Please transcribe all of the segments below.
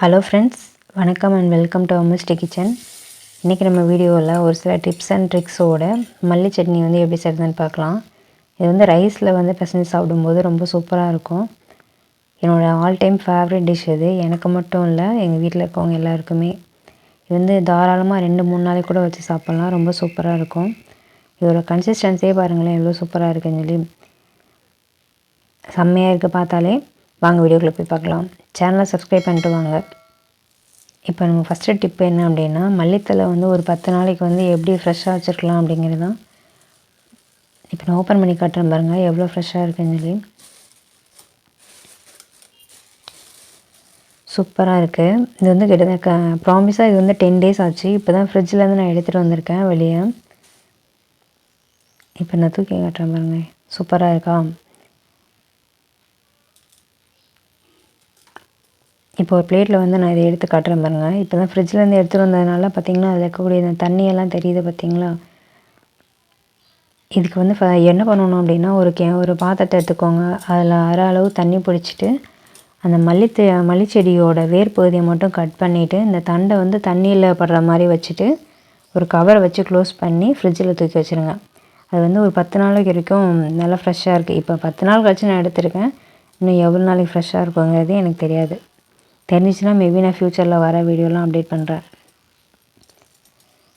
Hello friends வணக்கம் and welcome to Amisti kitchen இன்றைக்கி நம்ம வீடியோவில் ஒரு சில டிப்ஸ் அண்ட் ட்ரிக்ஸோட மல்லி சட்னி வந்து எப்படி செய்கிறதுன்னு பார்க்கலாம். இது வந்து ரைஸில் வந்து பிசைஞ்சு சாப்பிடும்போது ரொம்ப சூப்பராக இருக்கும். என்னோடய ஆல் டைம் ஃபேவரட் டிஷ் இது. எனக்கு மட்டும் இல்லை எங்கள் வீட்டில் இருக்கவங்க எல்லாருக்குமே. இது வந்து தாராளமாக ரெண்டு மூணு நாளைக்கு கூட வச்சு சாப்பிட்லாம். ரொம்ப சூப்பராக இருக்கும். இதோட கன்சிஸ்டன்சியே பாருங்களேன் எவ்வளோ சூப்பராக இருக்குன்னு சொல்லி. செம்மையாக இருக்குது பார்த்தாலே. வாங்க வீடியோக்குள்ளே போய் பார்க்கலாம். சேனலை சப்ஸ்கிரைப் பண்ணிட்டு வாங்க. இப்போ நம்ம ஃபஸ்ட்டு டிப் என்ன அப்படின்னா மல்லித்தலை வந்து ஒரு பத்து நாளைக்கு வந்து எப்படி ஃப்ரெஷ்ஷாக வச்சுருக்கலாம் அப்படிங்கிறது தான். இப்போ நான் ஓப்பன் பண்ணி காட்டுறேன் பாருங்கள் எவ்வளோ ஃப்ரெஷ்ஷாக இருக்குன்னு சொல்லி. சூப்பராக இருக்குது இது வந்து கிட்டத்தட்ட ப்ராமிஸாக இது வந்து டென் டேஸ் ஆச்சு. இப்போ தான் ஃப்ரிட்ஜிலேருந்து நான் எடுத்துகிட்டு வந்திருக்கேன் வெளியே. இப்போ நான் தூக்கி காட்டுறேன் பாருங்கள் சூப்பராக இருக்கா? இப்போ ஒரு பிளேட்டில் வந்து நான் இதை எடுத்து காட்டுறேன் பாருங்கள் இப்போ தான் ஃப்ரிட்ஜ்லேருந்து எடுத்துகிட்டு வந்ததுனால பார்த்தீங்கன்னா அதில் இருக்கக்கூடிய இந்த தண்ணியெல்லாம் தெரியுது பார்த்தீங்களா இதுக்கு வந்து ஃப என்ன பண்ணணும் அப்படின்னா ஒரு கே ஒரு பாத்திரத்தை எடுத்துக்கோங்க. அதில் அரை அளவு தண்ணி பிடிச்சிட்டு அந்த மல்லித்து மல்லிச்செடியோட வேர் பகுதியை மட்டும் கட் பண்ணிவிட்டு இந்த தண்டை வந்து தண்ணியில் படுற மாதிரி வச்சுட்டு ஒரு கவரை வச்சு க்ளோஸ் பண்ணி ஃப்ரிட்ஜில் தூக்கி வச்சுருங்க. அது வந்து ஒரு பத்து நாளைக்கு வரைக்கும் நல்லா ஃப்ரெஷ்ஷாக இருக்குது இப்போ பத்து நாள் கழிச்சு நான் எடுத்திருக்கேன். இன்னும் எவ்வளோ நாளைக்கு ஃப்ரெஷ்ஷாக இருக்குங்கிறது எனக்கு தெரியாது. தெரிஞ்சிச்சுன்னா மேபி நான் ஃப்யூச்சரில் வர வீடியோலாம் அப்டேட் பண்ணுறேன்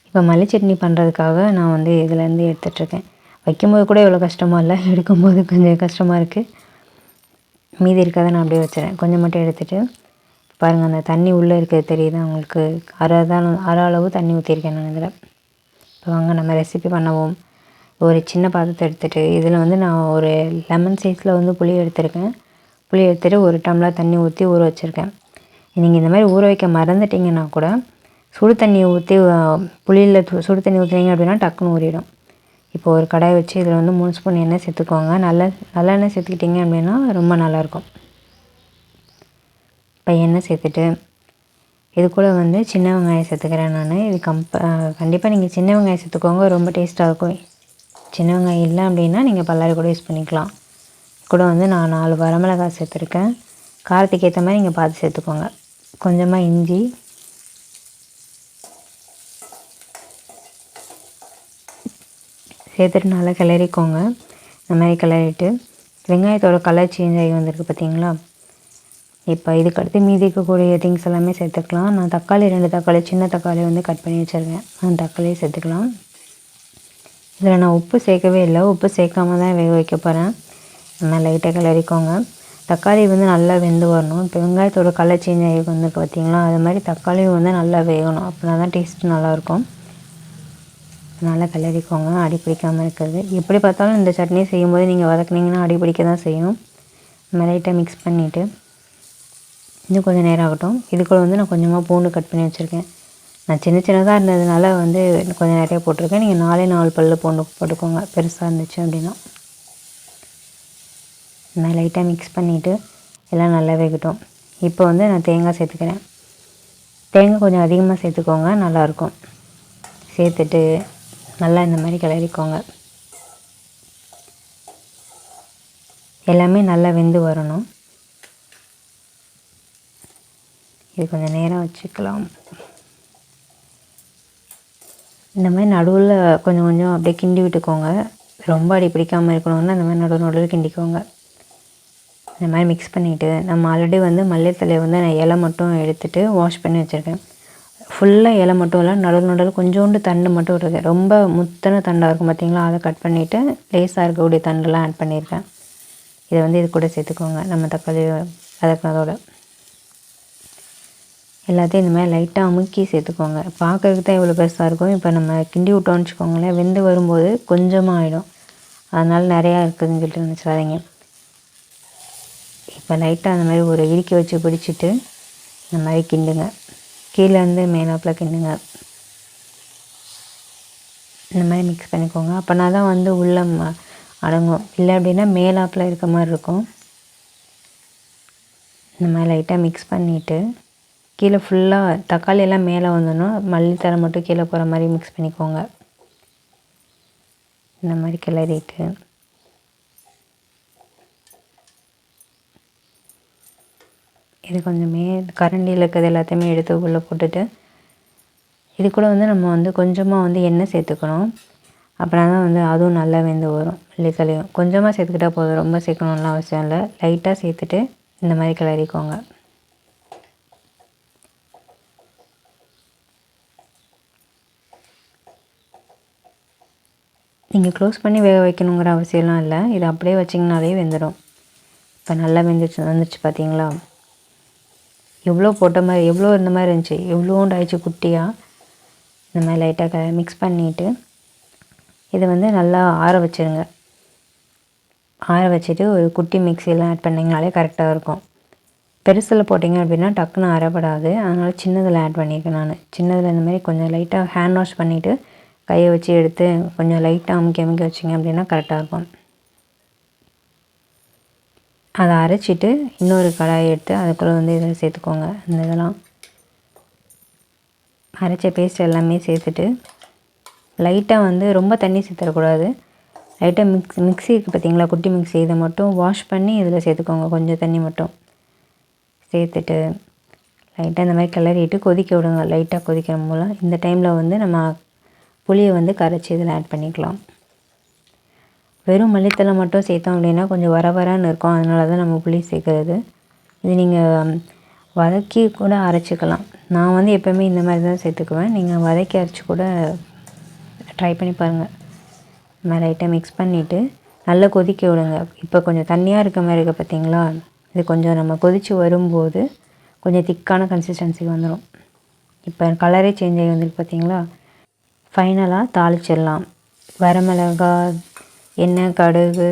இப்போ மல்லி சட்னி பண்ணுறதுக்காக நான் வந்து இதுலேருந்து எடுத்துகிட்ருக்கேன் வைக்கும்போது கூட இவ்வளோ கஷ்டமாக இல்லை எடுக்கும்போது கொஞ்சம் கஷ்டமாக இருக்குது மீதி இருக்கிறத நான் அப்படியே வச்சுறேன் கொஞ்சம் மட்டும் எடுத்துகிட்டு பாருங்கள் அந்த தண்ணி உள்ளே இருக்கிறது தெரியுது உங்களுக்கு? அரை தான் அரை அளவு தண்ணி ஊற்றிருக்கேன் நான் இதில். இப்போ வாங்க நம்ம ரெசிபி பண்ணவும். ஒரு சின்ன பாத்திரத்தை எடுத்துகிட்டு இதில் வந்து நான் ஒரு லெமன் சைஸில் வந்து புளி எடுத்திருக்கேன். புளி எடுத்துகிட்டு ஒரு டம்ளர் தண்ணி ஊற்றி ஊற வச்சுருக்கேன். நீங்கள் இந்த மாதிரி ஊற வைக்க மறந்துட்டிங்கன்னா கூட சுடு தண்ணியை ஊற்றி புளியில் சுடு தண்ணி ஊற்றுனீங்க அப்படின்னா டக்குன்னு ஊறிடும். இப்போ ஒரு கடாய் வச்சு இதில் வந்து மூணு ஸ்பூன் எண்ணெய் சேர்த்துக்கோங்க. நல்ல நல்லெண்ணெய் சேர்த்துக்கிட்டிங்க அப்படின்னா ரொம்ப நல்லாயிருக்கும். இப்போ எண்ணெய் சேர்த்துட்டு இது கூட வந்து சின்ன வெங்காயம் சேர்த்துக்கிறேன் நான். இது கம்ப கண்டிப்பாக நீங்கள் சின்ன வெங்காயம் சேர்த்துக்கோங்க. ரொம்ப டேஸ்ட்டாக இருக்கும். சின்ன வெங்காயம் இல்லை அப்படின்னா நீங்கள் பல்லாரி கூட யூஸ் பண்ணிக்கலாம். கூட வந்து நான் நாலு வரமிளகாய் சேர்த்துருக்கேன். காரத்துக்கு ஏற்ற மாதிரி நீங்கள் பார்த்து சேர்த்துக்கோங்க. கொஞ்சமாக இஞ்சி. சேர்த்துட்டு நல்லா கிளறிக்கோங்க. இந்த மாதிரி கிளறிட்டு வெங்காயத்தோட கலர் சேஞ்ச் ஆகி வந்திருக்கு பார்த்தீங்களா இப்போ இதுக்கு அடுத்து மீதி இருக்கக்கூடிய திங்ஸ் எல்லாமே சேர்த்துக்கலாம். நான் தக்காளி ரெண்டு தக்காளி சின்ன தக்காளி வந்து கட் பண்ணி வச்சுருக்கேன். அந்த தக்காளியை சேர்த்துக்கலாம். இதில் நான் உப்பு சேர்க்கவே இல்லை. உப்பு சேர்க்காம தான் வேக வைக்க போகிறேன் நல்லா லைட்டாக கிளறிக்கோங்க. தக்காளி வந்து நல்லா வெந்து வரணும். இப்போ வெங்காயத்தோட கலர் சேஞ்ச் ஆகி வந்துருக்கு பார்த்தீங்களா அது மாதிரி தக்காளியும் வந்து நல்லா வேகணும். அப்படின்னா தான் டேஸ்ட் நல்லாயிருக்கும். நல்லா கிளறிக்கோங்க அடி பிடிக்காமல் இருக்கிறது. எப்படி பார்த்தாலும் இந்த சட்னி செய்யும்போது நீங்கள் வதக்குனீங்கன்னா அடி பிடிக்க தான் செய்யும். நம்ம லைட்டாக மிக்ஸ் பண்ணிவிட்டு இன்னும் கொஞ்சம் நேரம் ஆகட்டும். இதுக்குள்ள வந்து நான் கொஞ்சமாக பூண்டு கட் பண்ணி வச்சுருக்கேன். நான் சின்ன சின்னதாக இருந்ததுனால வந்து கொஞ்சம் நிறையா போட்டிருக்கேன். நீங்கள் நாலே நாலு பல்லு பூண்டு போட்டுக்கோங்க. பெருசாக இருந்துச்சு அப்படின்னா. நான் லைட்டாக மிக்ஸ் பண்ணிவிட்டு எல்லாம் நல்லா வேகட்டும். இப்போ வந்து நான் தேங்காய் சேர்த்துக்கிறேன். தேங்காய் கொஞ்சம் அதிகமாக சேர்த்துக்கோங்க நல்லாயிருக்கும். சேர்த்துட்டு நல்லா இந்த மாதிரி கிளறிக்கோங்க. எல்லாமே நல்லா வெந்து வரணும். இது கொஞ்சம் நேரம் வச்சுக்கலாம். இந்த மாதிரி நடுவில் கொஞ்சம் கொஞ்சம் அப்படியே கிண்டி விட்டுக்கோங்க. ரொம்ப அடி பிடிக்காமல் இருக்கணும்னா இந்த மாதிரி நடுவு நடுவில் கிண்டிக்கோங்க. இந்த மாதிரி மிக்ஸ் பண்ணிவிட்டு நம்ம ஆல்ரெடி வந்து மல்லித்தலையை வந்து நான் இலை மட்டும் எடுத்துகிட்டு வாஷ் பண்ணி வச்சுருக்கேன். ஃபுல்லாக இலை மட்டும் இல்லை நடுவில் நடுவில் கொஞ்சோண்டு தண்டு மட்டும் இருக்குது ரொம்ப முத்தன தண்டாக இருக்கும் பார்த்திங்களா அதை கட் பண்ணிவிட்டு லேஸாக இருக்கக்கூடிய தண்டெல்லாம் ஆட் பண்ணியிருக்கேன் இதை வந்து இது கூட சேர்த்துக்கோங்க. நம்ம தக்காளி வதக்கினதோட. எல்லாத்தையும் இந்த மாதிரி லைட்டாக அமுக்கி சேர்த்துக்கோங்க. பார்க்குறதுக்கு தான் இவ்வளோ பெருசாக இருக்கும். இப்போ நம்ம கிண்டி விட்டோம்னு வச்சுக்கோங்களேன். வெந்து வரும்போது கொஞ்சமாக ஆகிடும் அதனால் நிறையா இருக்குதுன்னு சொல்லிட்டு நினச்சிடாதீங்க. இப்போ லைட்டாக அந்த மாதிரி ஒரு இறுக்கி வச்சு பிடிச்சிட்டு இந்த மாதிரி கிண்டுங்க. கீழேருந்து மேலாப்பில் கிண்டுங்க. இந்த மாதிரி மிக்ஸ் பண்ணிக்கோங்க. அப்போனா தான் வந்து உள்ளே அடங்கும். இல்லை அப்படின்னா மேலாப்பில் இருக்க மாதிரி இருக்கும். இந்த மாதிரி லைட்டாக மிக்ஸ் பண்ணிவிட்டு கீழே ஃபுல்லாக தக்காளி எல்லாம் மேலே வந்துடணும். மல்லித்தலை மட்டும் கீழே போகிற மாதிரி மிக்ஸ் பண்ணிக்கோங்க. இந்த மாதிரி கிளறிட்டு. இது கொஞ்சமே கரண்டியில் இருக்கிறது எல்லாத்தையுமே எடுத்து உள்ளே போட்டுட்டு இது கூட வந்து நம்ம வந்து கொஞ்சமாக வந்து எண்ணெய் சேர்த்துக்கணும். அப்புறம் தான் வந்து அதுவும் நல்லா வெந்து வரும் மல்லிக்கலையும் கொஞ்சமாக சேர்த்துக்கிட்டா போதும் ரொம்ப சேர்க்கணும்லாம் அவசியம் இல்லை. லைட்டாக சேர்த்துட்டு இந்த மாதிரி கிளறிக்கோங்க. நீங்கள் க்ளோஸ் பண்ணி வேக வைக்கணுங்கிற அவசியம்லாம் இல்லை. இது அப்படியே வச்சிங்கனாலே வெந்துடும் இப்போ நல்லா வெந்துச்சு வந்துச்சு பார்த்தீங்களா எவ்வளோ போட்ட மாதிரி எவ்வளோ இந்த மாதிரி இருந்துச்சு. எவ்வளோண்டு ஆயிடுச்சு குட்டியாக இந்த மாதிரி லைட்டாக க மிக்ஸ் பண்ணிவிட்டு இதை வந்து நல்லா ஆற வச்சுருங்க. ஆற வச்சுட்டு ஒரு குட்டி மிக்சியெல்லாம் ஆட் பண்ணிங்கனாலே கரெக்டாக இருக்கும். பெருசில் போட்டிங்க அப்படின்னா டக்குன்னு அறப்படாது அதனால் சின்னதில் ஆட் பண்ணியிருக்கேன் நான். சின்னதில் இந்த மாதிரி கொஞ்சம் லைட்டாக ஹேண்ட் வாஷ் பண்ணிவிட்டு கையை வச்சு எடுத்து கொஞ்சம் லைட்டாக அமுக்கி அமுக்கி வச்சிங்க அப்படின்னா கரெக்டாக இருக்கும். அதை அரைச்சிட்டு இன்னொரு கடாயை எடுத்து அதுக்குள்ளே வந்து இதில் சேர்த்துக்கோங்க. இந்த இதெல்லாம் அரைச்ச பேஸ்ட் எல்லாமே சேர்த்துட்டு லைட்டாக வந்து ரொம்ப தண்ணி சேர்த்துடக்கூடாது லைட்டாக மிக்ஸ் மிக்ஸி இருக்குது பார்த்தீங்களா? குட்டி மிக்ஸி இதை மட்டும் வாஷ் பண்ணி இதில் சேர்த்துக்கோங்க. கொஞ்சம் தண்ணி மட்டும் சேர்த்துட்டு லைட்டாக இந்த மாதிரி கிளறிட்டு கொதிக்க விடுங்க. லைட்டாக கொதிக்கிற மூலம் இந்த டைமில் வந்து நம்ம புளியை வந்து கரைச்சி இதில் ஆட் பண்ணிக்கலாம். வெறும் மல்லித்தலை மட்டும் சேர்த்தோம் அப்படின்னா கொஞ்சம் வர வரன்னு இருக்கும். அதனால தான் நம்ம புளி சேர்க்குறது. இது நீங்கள் வதக்கி கூட அரைச்சிக்கலாம். நான் வந்து எப்போவுமே இந்த மாதிரி தான் சேர்த்துக்குவேன். நீங்கள் வதக்கி அரைச்சி கூட ட்ரை பண்ணி பாருங்கள் இந்த லைட்டாக மிக்ஸ் பண்ணிவிட்டு நல்லா கொதிக்க விடுங்க. இப்போ கொஞ்சம் தண்ணியாக இருக்க மாதிரி இருக்க பார்த்தீங்களா இது கொஞ்சம் நம்ம கொதித்து வரும்போது கொஞ்சம் திக்கான கன்சிஸ்டன்சிக்கு வந்துடும் இப்போ கலரே சேஞ்ச் ஆகி வந்துருக்கு பார்த்தீங்களா ஃபைனலாக தாளிச்சிடலாம். வரமிளகா எண்ணெய் கடுகு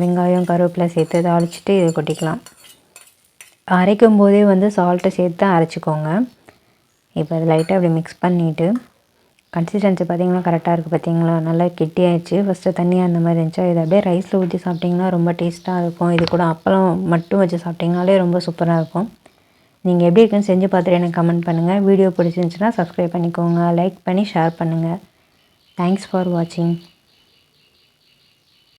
வெங்காயம் கருவேப்பிலை சேர்த்து தாளிச்சிட்டு இதை கொட்டிக்கலாம். அரைக்கும் போதே வந்து சால்ட்டை சேர்த்து அரைச்சிக்கோங்க. இப்போ அது லைட்டாக அப்படி மிக்ஸ் பண்ணிவிட்டு கன்சிஸ்டன்சி பார்த்திங்கன்னா கரெக்டாக இருக்குது பார்த்தீங்களா? நல்லா கெட்டியாயிடுச்சு. ஃபஸ்ட்டு தண்ணியாக அந்த மாதிரி இருந்துச்சா? இதை அப்படியே ரைஸில் ஊற்றி சாப்பிட்டிங்கன்னா ரொம்ப டேஸ்ட்டாக இருக்கும். இது கூட அப்பளம் மட்டும் வச்சு சாப்பிட்டிங்கனாலே ரொம்ப சூப்பராக இருக்கும். நீங்கள் எப்படி இருக்குன்னு செஞ்சு பார்த்துட்டு எனக்கு கமெண்ட் பண்ணுங்கள் வீடியோ பிடிச்சிருந்துச்சின்னா சப்ஸ்கிரைப் பண்ணிக்கோங்க. லைக் பண்ணி ஷேர் பண்ணுங்கள் தேங்க்ஸ் ஃபார் வாட்சிங்